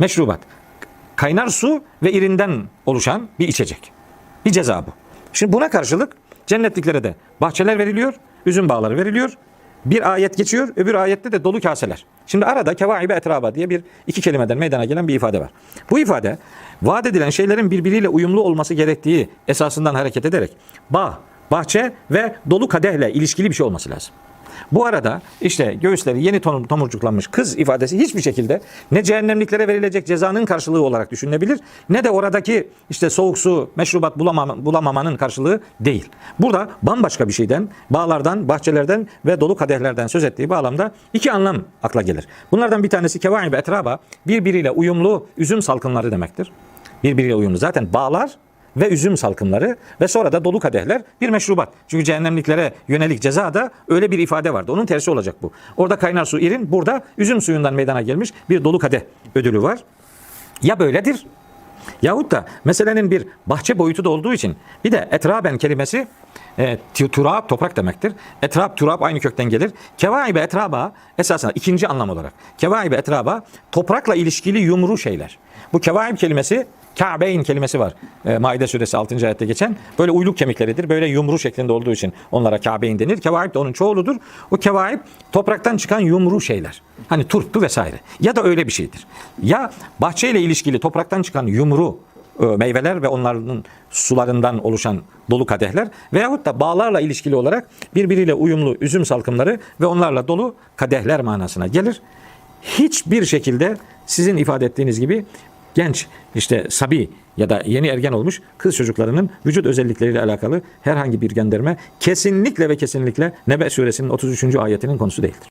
meşrubat. Kaynar su ve irinden oluşan bir içecek. Bir ceza bu. Şimdi buna karşılık cennetliklere de bahçeler veriliyor, üzüm bağları veriliyor. Bir ayet geçiyor, öbür ayette de dolu kaseler. Şimdi arada kevaibe etraba diye bir iki kelimeden meydana gelen bir ifade var. Bu ifade vaat edilen şeylerin birbiriyle uyumlu olması gerektiği esasından hareket ederek bağ, bahçe ve dolu kadehle ilişkili bir şey olması lazım. Bu arada işte göğüsleri yeni tom- tomurcuklanmış kız ifadesi hiçbir şekilde ne cehennemliklere verilecek cezanın karşılığı olarak düşünülebilir ne de oradaki işte soğuk su, meşrubat bulamama, bulamamanın karşılığı değil. Burada bambaşka bir şeyden, bağlardan, bahçelerden ve dolu kadehlerden söz ettiği bağlamda iki anlam akla gelir. Bunlardan bir tanesi kevaib etraba birbiriyle uyumlu üzüm salkımları demektir. Birbiriyle uyumlu. Zaten bağlar ve üzüm salkımları ve sonra da dolu kadehler bir meşrubat. Çünkü cehennemliklere yönelik cezada öyle bir ifade vardı. Onun tersi olacak bu. Orada kaynar su irin, burada üzüm suyundan meydana gelmiş bir dolu kadeh ödülü var. Ya böyledir yahut da meselenin bir bahçe boyutu da olduğu için bir de etraben kelimesi e, turab toprak demektir. Etrab turab aynı kökten gelir. Kevaibe etraba esasında ikinci anlam olarak. Kevaibe etraba toprakla ilişkili yumru şeyler. Bu kevaib kelimesi Ka'beyn kelimesi var. E, Maide suresi 6. ayette geçen. Böyle uyluk kemikleridir. Böyle yumru şeklinde olduğu için onlara Ka'beyn denir. Kevaib de onun çoğuludur. O kevaib topraktan çıkan yumru şeyler. Hani turptu vesaire. Ya da öyle bir şeydir. Ya bahçeyle ilişkili topraktan çıkan yumru e, meyveler ve onların sularından oluşan dolu kadehler veyahut da bağlarla ilişkili olarak birbiriyle uyumlu üzüm salkımları ve onlarla dolu kadehler manasına gelir. Hiçbir şekilde sizin ifade ettiğiniz gibi genç işte sabi ya da yeni ergen olmuş kız çocuklarının vücut özellikleriyle alakalı herhangi bir gönderme kesinlikle ve kesinlikle Nebe suresinin 33. ayetinin konusu değildir.